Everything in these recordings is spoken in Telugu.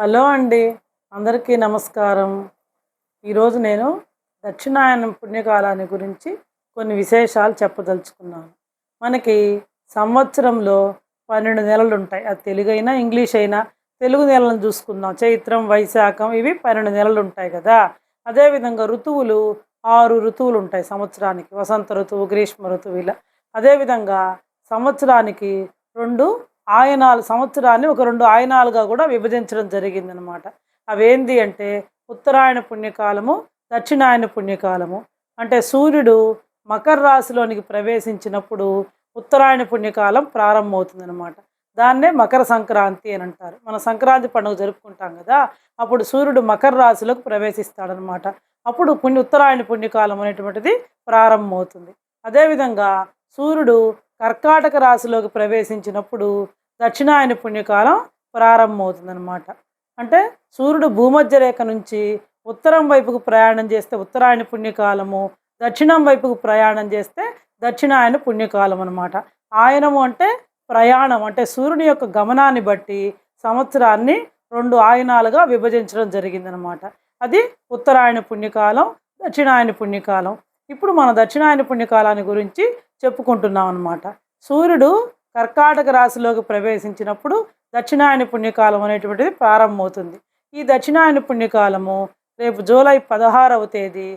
హలో అండి. అందరికీ నమస్కారం. ఈరోజు నేను దక్షిణాయనం పుణ్యకాలాన్ని గురించి కొన్ని విశేషాలు చెప్పదలుచుకున్నాను. మనకి సంవత్సరంలో పన్నెండు నెలలు ఉంటాయి. అది తెలుగైనా ఇంగ్లీష్ అయినా తెలుగు నెలలను చూసుకుందాం. చైత్రం వైశాఖం ఇవి పన్నెండు నెలలు ఉంటాయి కదా. అదేవిధంగా ఋతువులు ఆరు ఋతువులు ఉంటాయి సంవత్సరానికి. వసంత ఋతువు గ్రీష్మ ఋతువు ఇలా. అదేవిధంగా సంవత్సరానికి రెండు ఆయనాలు సంవత్సరాన్ని ఒక రెండు ఆయనాలుగా కూడా విభజించడం జరిగిందనమాట అవేంది అంటే ఉత్తరాయణ పుణ్యకాలము దక్షిణాయన పుణ్యకాలము. అంటే సూర్యుడు మకర రాశిలోనికి ప్రవేశించినప్పుడు ఉత్తరాయణ పుణ్యకాలం ప్రారంభమవుతుందన్నమాట. దాన్నే మకర సంక్రాంతి అని అంటారు. మన సంక్రాంతి పండుగ జరుపుకుంటాం కదా అప్పుడు సూర్యుడు మకర రాశిలోకి ప్రవేశిస్తాడనమాట అప్పుడు పుణ్య ఉత్తరాయణ పుణ్యకాలం అనేటువంటిది ప్రారంభమవుతుంది. అదేవిధంగా సూర్యుడు కర్కాటక రాశిలోకి ప్రవేశించినప్పుడు దక్షిణాయన పుణ్యకాలం ప్రారంభమవుతుందన్నమాట. అంటే సూర్యుడు భూమధ్య రేఖ నుంచి ఉత్తరం వైపుకు ప్రయాణం చేస్తే ఉత్తరాయణ పుణ్యకాలము దక్షిణం వైపుకు ప్రయాణం చేస్తే దక్షిణాయన పుణ్యకాలం అనమాట ఆయనము అంటే ప్రయాణం అంటే సూర్యుని యొక్క గమనాన్ని బట్టి సంవత్సరాన్ని రెండు ఆయనాలుగా విభజించడం జరిగిందనమాట అది ఉత్తరాయణ పుణ్యకాలం దక్షిణాయన పుణ్యకాలం. ఇప్పుడు మన దక్షిణాయన పుణ్యకాలాన్ని గురించి చెప్పుకుంటున్నాం అనమాట సూర్యుడు కర్కాటక రాశిలోకి ప్రవేశించినప్పుడు దక్షిణాయన పుణ్యకాలం అనేటువంటిది ప్రారంభమవుతుంది. ఈ దక్షిణాయన పుణ్యకాలము రేపు జూలై పదహారవ తేదీ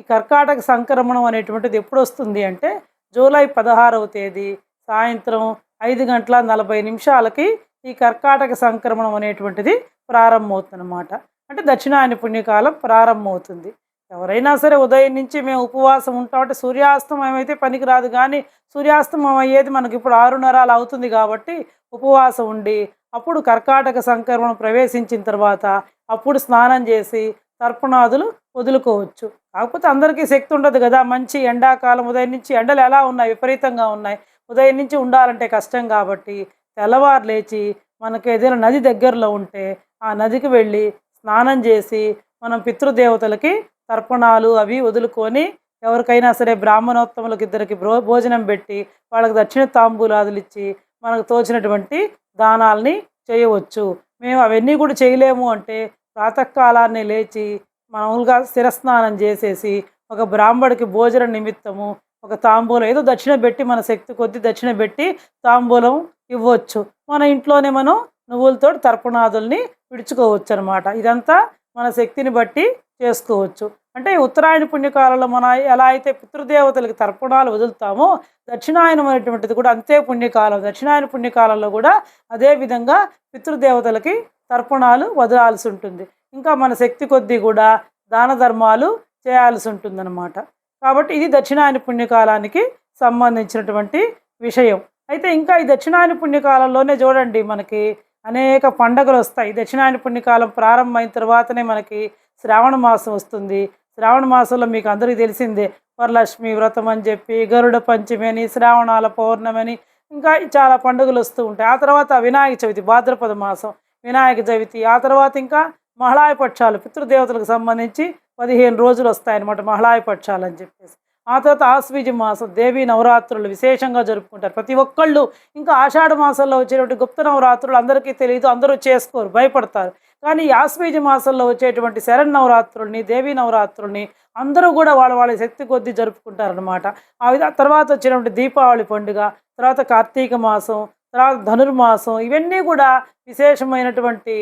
ఈ కర్కాటక సంక్రమణం అనేటువంటిది ఎప్పుడు వస్తుంది అంటే జూలై పదహారవ తేదీ సాయంత్రం ఐదు గంటల నలభై నిమిషాలకి ఈ కర్కాటక సంక్రమణం అనేటువంటిది ప్రారంభమవుతుంది అనమాట అంటే దక్షిణాయన పుణ్యకాలం ప్రారంభమవుతుంది. ఎవరైనా సరే ఉదయం నుంచి మేము ఉపవాసం ఉంటామంటే సూర్యాస్తమయం అయితే పనికిరాదు కానీ సూర్యాస్తమయం అయ్యేది మనకి ఇప్పుడు ఆరున్నరాలు అవుతుంది కాబట్టి ఉపవాసం ఉండి అప్పుడు కర్కాటక సంక్రమణం ప్రవేశించిన తర్వాత అప్పుడు స్నానం చేసి తర్పణాదులు వదులుకోవచ్చు. కాకపోతే అందరికీ శక్తి ఉండదు కదా మంచి ఎండాకాలం ఉదయం నుంచి ఎండలు ఎలా ఉన్నాయి? విపరీతంగా ఉన్నాయి. ఉదయం నుంచి ఉండాలంటే కష్టం కాబట్టి తెల్లవారు లేచి మనకి ఏదైనా నది దగ్గరలో ఉంటే ఆ నదికి వెళ్ళి స్నానం చేసి మనం పితృదేవతలకి తర్పణాలు అవి వదులుకొని ఎవరికైనా సరే బ్రాహ్మణోత్తములకు ఇద్దరికి భో భోజనం పెట్టి వాళ్ళకి దక్షిణ తాంబూలాదులు ఇచ్చి మనకు తోచినటువంటి దానాల్ని చేయవచ్చు. మేము అవన్నీ కూడా చేయలేము అంటే ప్రాతకాలాన్ని లేచి మామూలుగా శిరస్నానం చేసేసి ఒక బ్రాహ్మడికి భోజన నిమిత్తము ఒక తాంబూలం ఏదో దక్షిణ పెట్టి మన శక్తి కొద్ది దక్షిణ పెట్టి తాంబూలం ఇవ్వచ్చు. మన ఇంట్లోనే మనం నువ్వులతో తర్పణాదుల్ని విడుచుకోవచ్చు అనమాట ఇదంతా మన శక్తిని బట్టి చేసుకోవచ్చు. అంటే ఈ ఉత్తరాయణ పుణ్యకాలంలో మన ఎలా అయితే పితృదేవతలకి తర్పణాలు వదులుతామో దక్షిణాయనం అనేటువంటిది కూడా అంతే పుణ్యకాలం. దక్షిణాయన పుణ్యకాలంలో కూడా అదే విధంగా పితృదేవతలకి తర్పణాలు వదలాల్సి ఉంటుంది. ఇంకా మన శక్తి కొద్దీ కూడా దాన ధర్మాలు చేయాల్సి ఉంటుందన్నమాట. కాబట్టి ఇది దక్షిణాయన పుణ్యకాలానికి సంబంధించినటువంటి విషయం. అయితే ఇంకా ఈ దక్షిణాయన పుణ్యకాలంలోనే చూడండి మనకి అనేక పండగలు వస్తాయి. దక్షిణాయన పుణ్యకాలం ప్రారంభమైన తర్వాతనే మనకి శ్రావణ మాసం వస్తుంది. శ్రావణ మాసంలో మీకు అందరికీ తెలిసిందే వరలక్ష్మి వ్రతం అని చెప్పి గరుడ పంచమి అని శ్రావణాల పౌర్ణమని ఇంకా చాలా పండుగలు వస్తూ ఉంటాయి. ఆ తర్వాత వినాయక చవితి భాద్రపద మాసం వినాయక చవితి ఆ తర్వాత ఇంకా మహళాయపక్షాలు పితృదేవతలకు సంబంధించి పదిహేను రోజులు వస్తాయన్నమాట మహళాయ పక్షాలు అని చెప్పేసి. ఆ తర్వాత ఆశ్వీజ మాసం దేవీ నవరాత్రులు విశేషంగా జరుపుకుంటారు. ప్రతి ఒక్కళ్ళు ఇంకా ఆషాఢ మాసంలో వచ్చేటువంటి గుప్త నవరాత్రులు అందరికీ తెలియదు అందరూ చేసుకోరు భయపడతారు. కానీ ఈ మాసంలో వచ్చేటువంటి శరణ్ నవరాత్రుల్ని దేవీ నవరాత్రుల్ని అందరూ కూడా వాళ్ళ వాళ్ళ శక్తి కొద్దీ జరుపుకుంటారనమాట ఆ విధ తర్వాత వచ్చినటువంటి దీపావళి పండుగ తర్వాత కార్తీక మాసం తర్వాత ధనుర్మాసం ఇవన్నీ కూడా విశేషమైనటువంటి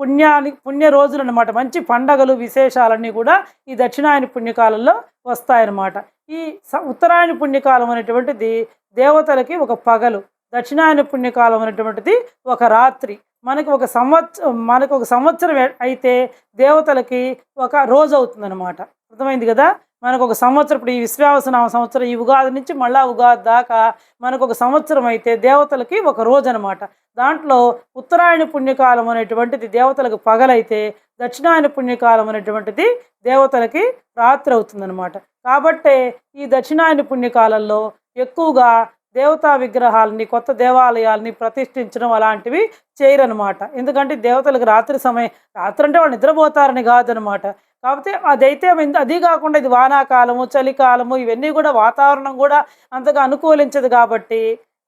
పుణ్యాని పుణ్య రోజులు అనమాట మంచి పండగలు విశేషాలన్నీ కూడా ఈ దక్షిణాయన పుణ్యకాలంలో వస్తాయన్నమాట. ఈ ఉత్తరాయణ పుణ్యకాలం అనేటువంటిది దేవతలకి ఒక పగలు దక్షిణాయన పుణ్యకాలం అనేటువంటిది ఒక రాత్రి. మనకు ఒక సంవత్సరం మనకు ఒక సంవత్సరం అయితే దేవతలకి ఒక రోజు అవుతుందన్నమాట. అర్థమైంది కదా? మనకు ఒక సంవత్సరం ఇప్పుడు ఈ విశ్వావసనామ సంవత్సరం ఈ ఉగాది నుంచి మళ్ళా ఉగాది దాకా మనకు ఒక సంవత్సరం అయితే దేవతలకి ఒక రోజు అనమాట దాంట్లో ఉత్తరాయణ పుణ్యకాలం అనేటువంటిది దేవతలకు పగలైతే దక్షిణాయన పుణ్యకాలం అనేటువంటిది దేవతలకి రాత్రి అవుతుందన్నమాట. కాబట్టే ఈ దక్షిణాయన పుణ్యకాలంలో ఎక్కువగా దేవతా విగ్రహాలని కొత్త దేవాలయాల్ని ప్రతిష్ఠించడం అలాంటివి చేయరనమాట ఎందుకంటే దేవతలకు రాత్రి సమయం రాత్రి అంటే వాళ్ళు నిద్రపోతారని కాదనమాట కాకపోతే అదైతే ఇంత- అది కాకుండా ఇది వానాకాలము చలికాలము ఇవన్నీ కూడా వాతావరణం కూడా అంతగా అనుకూలించదు కాబట్టి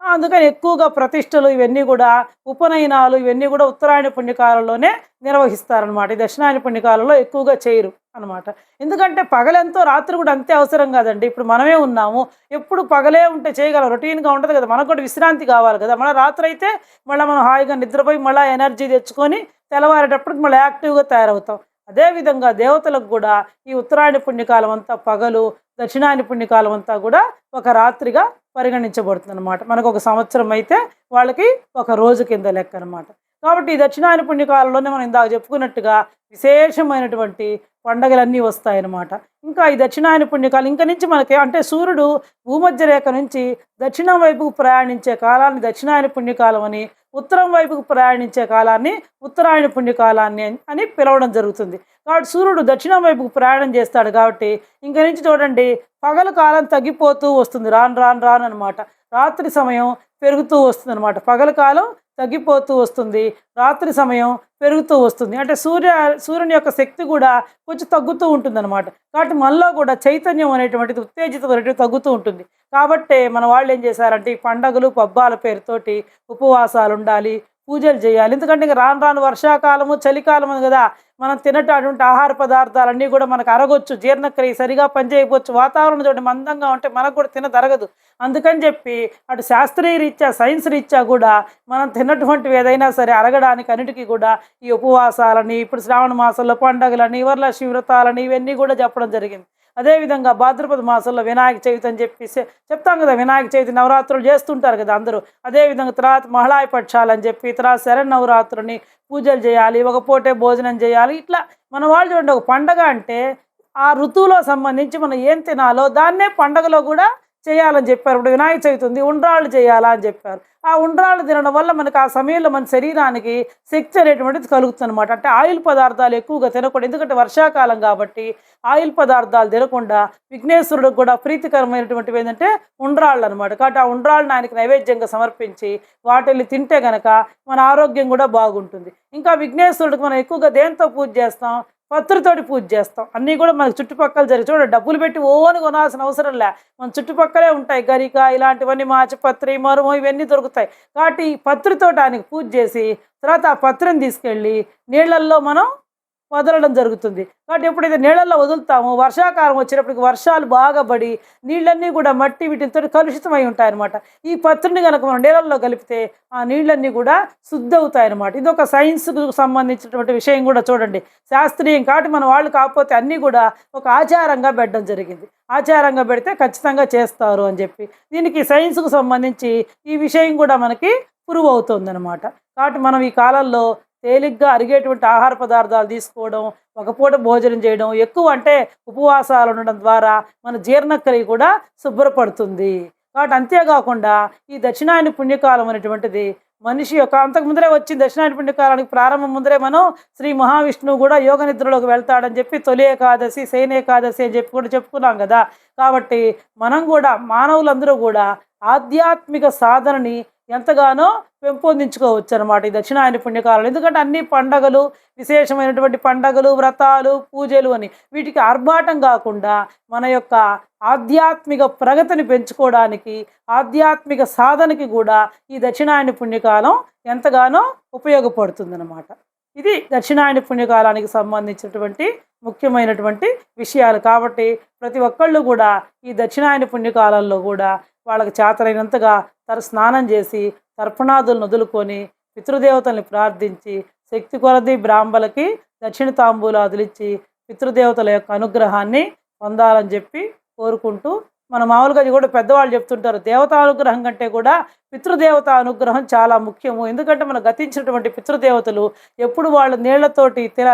అందుకని ఎక్కువగా ప్రతిష్టలు ఇవన్నీ కూడా ఉపనయనాలు ఇవన్నీ కూడా ఉత్తరాయణ పుణ్యకాలంలోనే నిర్వహిస్తారనమాట దక్షిణాయన పుణ్యకాలంలో ఎక్కువగా చేయరు. అనమాట ఎందుకంటే పగలెంతో రాత్రి కూడా అంతే అవసరం కాదండి. ఇప్పుడు మనమే ఉన్నాము. ఎప్పుడు పగలే ఉంటే చేయగలం. రొటీన్గా ఉంటుంది కదా. మనకు కూడా విశ్రాంతి కావాలి కదా. మళ్ళీ రాత్రి అయితే మళ్ళీ మనం హాయిగా నిద్రపోయి మళ్ళీ ఎనర్జీ తెచ్చుకొని తెల్లవారేటప్పటికి మళ్ళీ యాక్టివ్గా తయారవుతాం. అదేవిధంగా దేవతలకు కూడా ఈ ఉత్తరాయణ పుణ్యకాలం అంతా పగలు దక్షిణాయన పుణ్యకాలం అంతా కూడా ఒక రాత్రిగా పరిగణించబడుతుంది అనమాట మనకు ఒక సంవత్సరం అయితే వాళ్ళకి ఒక రోజు కింద లెక్క అనమాట కాబట్టి ఈ దక్షిణాయన పుణ్యకాలంలోనే మనం ఇందాక చెప్పుకున్నట్టుగా విశేషమైనటువంటి పండగలన్నీ వస్తాయన్నమాట. ఇంకా ఈ దక్షిణాయన పుణ్యకాలం ఇంకా నుంచి మనకి అంటే సూర్యుడు భూమధ్య రేఖ నుంచి దక్షిణం వైపుకు ప్రయాణించే కాలాన్ని దక్షిణాయన పుణ్యకాలం అని ఉత్తరం వైపుకు ప్రయాణించే కాలాన్ని ఉత్తరాయణ పుణ్యకాలాన్ని అని- అని పిలవడం జరుగుతుంది. కాబట్టి సూర్యుడు దక్షిణం వైపుకు ప్రయాణం చేస్తాడు కాబట్టి ఇంక నుంచి చూడండి పగలు కాలం తగ్గిపోతూ వస్తుంది. రాను రాను రాను అనమాట రాత్రి సమయం పెరుగుతూ వస్తుంది అనమాట పగల కాలం తగ్గిపోతూ వస్తుంది. రాత్రి సమయం పెరుగుతూ వస్తుంది. అంటే సూర్య సూర్యుని యొక్క శక్తి కూడా కొంచెం తగ్గుతూ ఉంటుంది అనమాట కాబట్టి మనలో కూడా చైతన్యం అనేటువంటిది ఉత్తేజితం అనేటువంటిది తగ్గుతూ ఉంటుంది. కాబట్టే మన వాళ్ళు ఏం చేశారంటే ఈ పండగలు పబ్బాల పేరుతోటి ఉపవాసాలు ఉండాలి పూజలు చేయాలి. ఎందుకంటే ఇంకా రాను రాను వర్షాకాలము చలికాలము కదా. మనం తినటువంటి ఆహార పదార్థాలన్నీ కూడా మనకు అరగొచ్చు జీర్ణక్రియ సరిగా పనిచేయవచ్చు వాతావరణం చూడండి మందంగా ఉంటే మనకు కూడా తినదరగదు. అందుకని చెప్పి అటు శాస్త్రీయ రీత్యా సైన్స్ రీత్యా కూడా మనం తిన్నటువంటివి ఏదైనా సరే అరగడానికి అన్నిటికీ కూడా ఈ ఉపవాసాలని ఇప్పుడు శ్రావణ మాసంలో పండగలని వరలక్ష్మి వ్రతాలని ఇవన్నీ కూడా చెప్పడం జరిగింది. అదేవిధంగా భాద్రపద మాసంలో వినాయక చవితి అని చెప్పేసి చెప్తాం కదా వినాయక చవితి నవరాత్రులు చేస్తుంటారు కదా అందరూ. అదేవిధంగా తర్వాత మహిళాయ పక్షాలని అని చెప్పి తర్వాత శరణ్ నవరాత్రుని పూజలు చేయాలి ఒక పూటే భోజనం చేయాలి ఇట్లా మన వాళ్ళు చూడండి ఒక పండగ అంటే ఆ ఋతువులో సంబంధించి మనం ఏం తినాలో దాన్నే పండగలో కూడా చేయాలని చెప్పారు. ఇప్పుడు వినాయక చవితి ఉంది ఉండ్రాళ్ళు చేయాలా అని చెప్పారు. ఆ ఉండ్రాళ్ళు తినడం వల్ల మనకు ఆ సమయంలో మన శరీరానికి శక్తి అనేటువంటిది కలుగుతుంది అనమాట అంటే ఆయిల్ పదార్థాలు ఎక్కువగా తినకూడదు. ఎందుకంటే వర్షాకాలం కాబట్టి ఆయిల్ పదార్థాలు తినకుండా విఘ్నేశ్వరుడికి కూడా ప్రీతికరమైనటువంటివి ఏంటంటే ఉండ్రాళ్ళు అనమాట కాబట్టి ఆ ఉండ్రాళ్ళని ఆయనకి నైవేద్యంగా సమర్పించి వాటిని తింటే గనక మన ఆరోగ్యం కూడా బాగుంటుంది. ఇంకా విఘ్నేశ్వరుడికి మనం ఎక్కువగా దేంతో పూజ చేస్తాం? పత్రితోటి పూజ చేస్తాం. అన్నీ కూడా మన చుట్టుపక్కల జరిగి చూడండి డబ్బులు పెట్టి ఓని కొనాల్సిన అవసరం లే. మన చుట్టుపక్కలే ఉంటాయి గరిక ఇలాంటివన్నీ మాచిపత్రి మరుము ఇవన్నీ దొరుకుతాయి. కాబట్టి ఈ పత్రితోటి ఆయనకి పూజ చేసి తర్వాత ఆ పత్రిని తీసుకెళ్ళి నీళ్ళల్లో మనం వదలడం జరుగుతుంది. కాబట్టి ఎప్పుడైతే నీళ్ళల్లో వదులుతామో వర్షాకాలం వచ్చినప్పటికి వర్షాలు బాగా పడి నీళ్ళన్నీ కూడా మట్టి వీటితో కలుషితమై ఉంటాయన్నమాట. ఈ పత్రుని కనుక మనం నీళ్ళల్లో కలిపితే ఆ నీళ్ళన్నీ కూడా శుద్ధి అవుతాయన్నమాట ఇది ఒక సైన్స్కు సంబంధించినటువంటి విషయం కూడా చూడండి. శాస్త్రీయం కాబట్టి మన వాళ్ళు కాకపోతే అన్నీ కూడా ఒక ఆచారంగా పెట్టడం జరిగింది. ఆచారంగా పెడితే ఖచ్చితంగా చేస్తారు అని చెప్పి. దీనికి సైన్స్కు సంబంధించి ఈ విషయం కూడా మనకి ప్రూవ్ అవుతుంది అనమాట కాబట్టి మనం ఈ కాలంలో తేలిగ్గా అరిగేటువంటి ఆహార పదార్థాలు తీసుకోవడం ఒక పూట భోజనం చేయడం ఎక్కువ అంటే ఉపవాసాలు ఉండడం ద్వారా మన జీర్ణక్రియ కూడా శుభ్రపడుతుంది. కాబట్టి అంతేకాకుండా ఈ దక్షిణాయన పుణ్యకాలం అనేటువంటిది మనిషి యొక్క అంతకు ముందరే వచ్చి దక్షిణాయన పుణ్యకాలానికి ప్రారంభం ముందరే మనం శ్రీ మహావిష్ణువు కూడా యోగ నిద్రలోకి వెళ్తాడని చెప్పి తొలి ఏకాదశి శయన ఏకాదశి అని చెప్పి కూడా చెప్పుకున్నాం కదా. కాబట్టి మనం కూడా మానవులందరూ కూడా ఆధ్యాత్మిక సాధనని ఎంతగానో పెంపొందించుకోవచ్చు అనమాట ఈ దక్షిణాయన పుణ్యకాలం ఎందుకంటే అన్ని పండగలు విశేషమైనటువంటి పండగలు వ్రతాలు పూజలు అని వీటికి ఆర్భాటం కాకుండా మన యొక్క ఆధ్యాత్మిక ప్రగతిని పెంచుకోవడానికి ఆధ్యాత్మిక సాధనకి కూడా ఈ దక్షిణాయన పుణ్యకాలం ఎంతగానో ఉపయోగపడుతుందన్నమాట. ఇది దక్షిణాయన పుణ్యకాలానికి సంబంధించినటువంటి ముఖ్యమైనటువంటి విషయాలు. కాబట్టి ప్రతి ఒక్కళ్ళు కూడా ఈ దక్షిణాయన పుణ్యకాలంలో కూడా వాళ్ళకి చేతనైనంతగా తర స్నానం చేసి తర్పణాదులను వదులుకొని పితృదేవతల్ని ప్రార్థించి శక్తి కొరది బ్రాహ్మలకి దక్షిణ తాంబూలాదులు ఇచ్చి పితృదేవతల యొక్క అనుగ్రహాన్ని పొందాలని చెప్పి కోరుకుంటూ మన మామూలుగా అది కూడా పెద్దవాళ్ళు చెప్తుంటారు. దేవతా అనుగ్రహం కంటే కూడా పితృదేవత అనుగ్రహం చాలా ముఖ్యము. ఎందుకంటే మనం గతించినటువంటి పితృదేవతలు ఎప్పుడు వాళ్ళ నీళ్ళతోటి తిర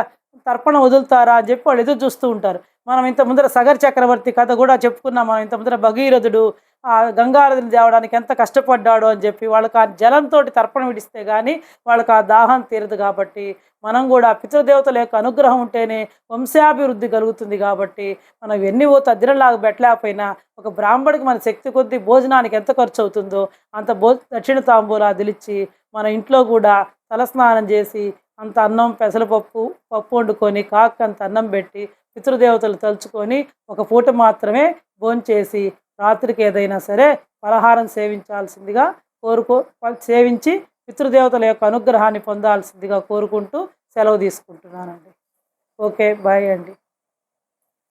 తర్పణ వదులుతారా అని చెప్పి వాళ్ళు ఎదురు చూస్తూ ఉంటారు. మనం ఇంత ముందర సగర్ చక్రవర్తి కథ కూడా చెప్పుకున్నాం. మనం ఇంత ముందర భగీరథుడు ఆ గంగారథుని తేవడానికి ఎంత కష్టపడ్డాడో అని చెప్పి వాళ్ళకి ఆ జలంతో తర్పణ విడిస్తే కానీ వాళ్ళకి ఆ దాహం తీరదు కాబట్టి మనం కూడా పితృదేవతల యొక్క అనుగ్రహం ఉంటేనే వంశాభివృద్ధి కలుగుతుంది కాబట్టి మనం ఎన్ని ఓ తద్దినలాగా పెట్టలేకపోయినా ఒక బ్రాహ్మడికి మన శక్తి కొద్దీ భోజనానికి ఎంత ఖర్చు అవుతుందో అంత భో దక్షిణ తాంబూలా దిలిచి మన ఇంట్లో కూడా తలస్నానం చేసి అంత అన్నం పెసరపప్పు పప్పు వండుకొని కాకు అంత అన్నం పెట్టి పితృదేవతలు తలుచుకొని ఒక పూట మాత్రమే భోంచేసి రాత్రికి ఏదైనా సరే పలహారం సేవించాల్సిందిగా కోరుకో సేవించి పితృదేవతల యొక్క అనుగ్రహాన్ని పొందాల్సిందిగా కోరుకుంటూ సెలవు తీసుకుంటున్నానండి. ఓకే బాయ్ అండి.